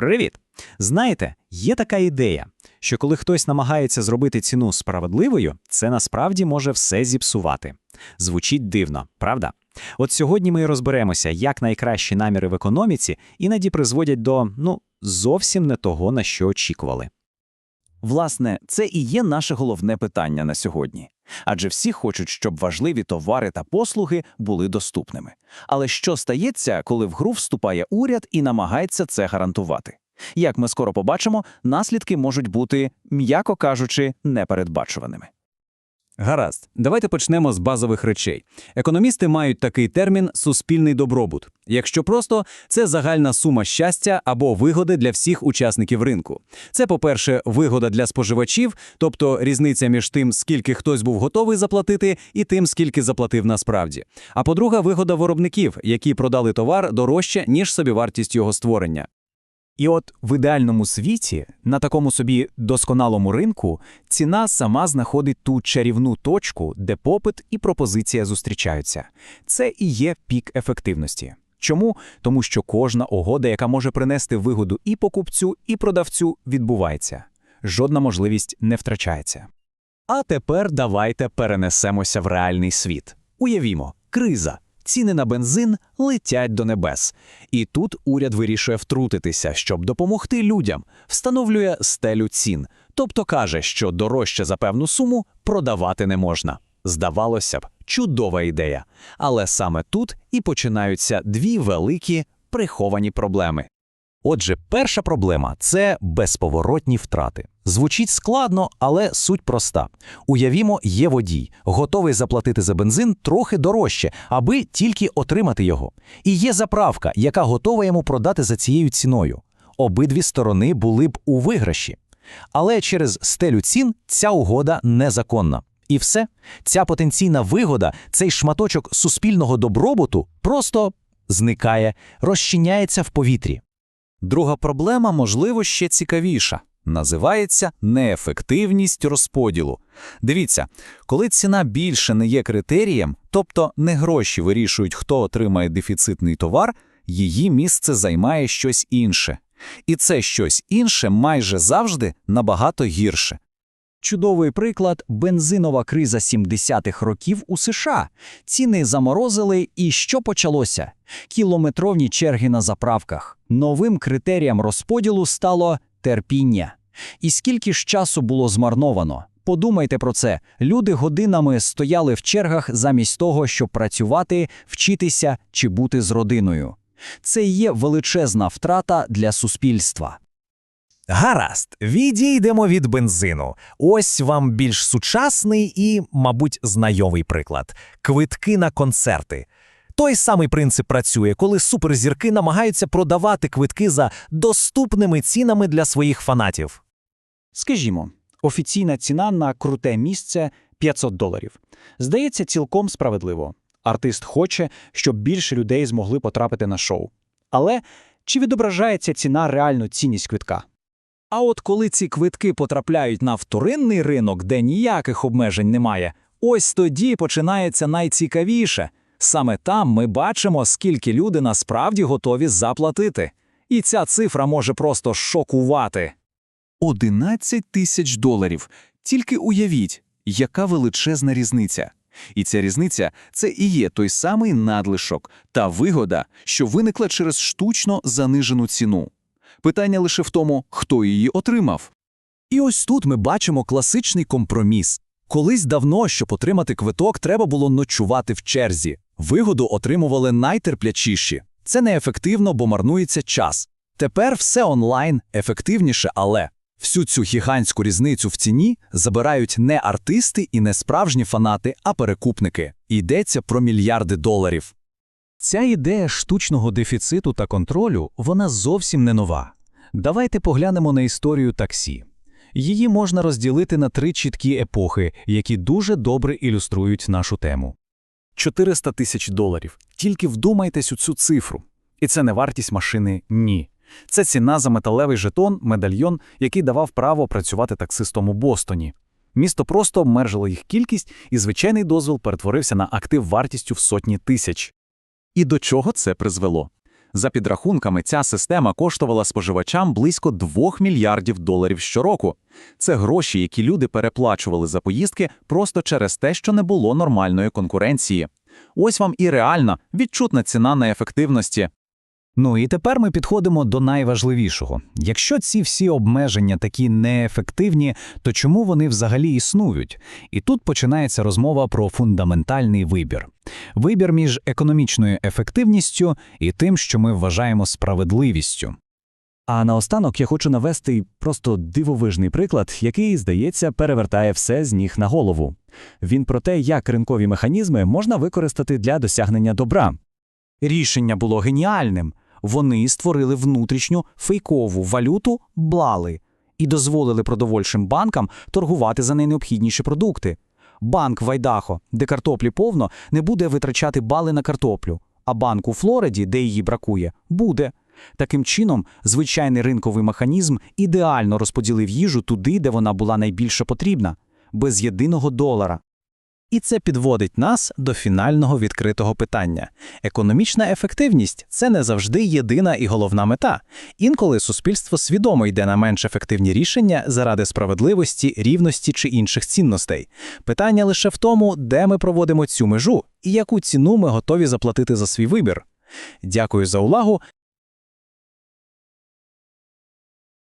Привіт! Знаєте, є така ідея, що коли хтось намагається зробити ціну справедливою, це насправді може все зіпсувати. Звучить дивно, правда? От сьогодні ми і розберемося, як найкращі наміри в економіці іноді призводять до ну зовсім не того, на що очікували. Власне, це і є наше головне питання на сьогодні. Адже всі хочуть, щоб важливі товари та послуги були доступними. Але що стається, коли в гру вступає уряд і намагається це гарантувати? Як ми скоро побачимо, наслідки можуть бути, м'яко кажучи, непередбачуваними. Гаразд, давайте почнемо з базових речей. Економісти мають такий термін суспільний добробут. Якщо просто, це загальна сума щастя або вигоди для всіх учасників ринку. Це, по-перше, вигода для споживачів, тобто різниця між тим, скільки хтось був готовий заплатити, і тим, скільки заплатив насправді. А по-друге, вигода виробників, які продали товар дорожче, ніж собівартість його створення. І от в ідеальному світі, на такому собі досконалому ринку, ціна сама знаходить ту чарівну точку, де попит і пропозиція зустрічаються. Це і є пік ефективності. Чому? Тому що кожна угода, яка може принести вигоду і покупцю, і продавцю, відбувається. Жодна можливість не втрачається. А тепер давайте перенесемося в реальний світ. Уявімо, криза. Ціни на бензин летять до небес. І тут уряд вирішує втрутитися, щоб допомогти людям, встановлює стелю цін, тобто каже, що дорожче за певну суму продавати не можна. Здавалося б, чудова ідея. Але саме тут і починаються дві великі приховані проблеми. Отже, перша проблема це безповоротні втрати. Звучить складно, але суть проста. Уявімо, є водій, готовий заплатити за бензин трохи дорожче, аби тільки отримати його. І є заправка, яка готова йому продати за цією ціною. Обидві сторони були б у виграші. Але через стелю цін ця угода незаконна. І все, ця потенційна вигода, цей шматочок суспільного добробуту просто зникає, розчиняється в повітрі. Друга проблема, можливо, ще цікавіша. Називається неефективність розподілу. Дивіться, коли ціна більше не є критерієм, тобто не гроші вирішують, хто отримає дефіцитний товар, її місце займає щось інше. І це щось інше майже завжди набагато гірше. Чудовий приклад бензинова криза 70-х років у США. Ціни заморозили, і що почалося? Кілометровні черги на заправках. Новим критерієм розподілу стало терпіння. І скільки ж часу було змарновано? Подумайте про це. Люди годинами стояли в чергах замість того, щоб працювати, вчитися чи бути з родиною. Це є величезна втрата для суспільства. Гаразд, відійдемо від бензину. Ось вам більш сучасний і, мабуть, знайомий приклад квитки на концерти. Той самий принцип працює, коли суперзірки намагаються продавати квитки за доступними цінами для своїх фанатів. Скажімо, офіційна ціна на круте місце 500 доларів. Здається, цілком справедливо. Артист хоче, щоб більше людей змогли потрапити на шоу. Але чи відображається ціна реальну цінність квитка? А от коли ці квитки потрапляють на вторинний ринок, де ніяких обмежень немає, ось тоді починається найцікавіше. Саме там ми бачимо, скільки люди насправді готові заплатити. І ця цифра може просто шокувати. 11 тисяч доларів. Тільки уявіть, яка величезна різниця. І ця різниця це і є той самий надлишок та вигода, що виникла через штучно занижену ціну. Питання лише в тому, хто її отримав. І ось тут ми бачимо класичний компроміс. Колись давно, щоб отримати квиток, треба було ночувати в черзі. Вигоду отримували найтерплячіші. Це неефективно, бо марнується час. Тепер все онлайн ефективніше, але всю цю гігантську різницю в ціні забирають не артисти і не справжні фанати, а перекупники. Йдеться про мільярди доларів. Ця ідея штучного дефіциту та контролю вона зовсім не нова. Давайте поглянемо на історію таксі. Її можна розділити на три чіткі епохи, які дуже добре ілюструють нашу тему. 400 тисяч доларів. Тільки вдумайтесь у цю цифру. І це не вартість машини ні. Це ціна за металевий жетон, медальйон, який давав право працювати таксистом у Бостоні. Місто просто обмежило їх кількість, і звичайний дозвіл перетворився на актив вартістю в сотні тисяч. І до чого це призвело? За підрахунками, ця система коштувала споживачам близько 2 мільярдів доларів щороку. Це гроші, які люди переплачували за поїздки просто через те, що не було нормальної конкуренції. Ось вам і реальна, відчутна ціна на ефективності. Ну і тепер ми підходимо до найважливішого. Якщо ці всі обмеження такі неефективні, то чому вони взагалі існують? І тут починається розмова про фундаментальний вибір. Вибір між економічною ефективністю і тим, що ми вважаємо справедливістю. А наостанок я хочу навести просто дивовижний приклад, який, здається, перевертає все з ніг на голову. Він про те, як ринкові механізми можна використати для досягнення добра. Рішення було геніальним. Вони створили внутрішню фейкову валюту блали і дозволили продовольчим банкам торгувати за найнеобхідніші продукти. Банк в Айдахо, де картоплі повно, не буде витрачати бали на картоплю, а банк у Флориді, де її бракує, буде. Таким чином, звичайний ринковий механізм ідеально розподілив їжу туди, де вона була найбільше потрібна, без єдиного долара. І це підводить нас до фінального відкритого питання. Економічна ефективність це не завжди єдина і головна мета. Інколи суспільство свідомо йде на менш ефективні рішення заради справедливості, рівності чи інших цінностей. Питання лише в тому, де ми проводимо цю межу і яку ціну ми готові заплатити за свій вибір. Дякую за увагу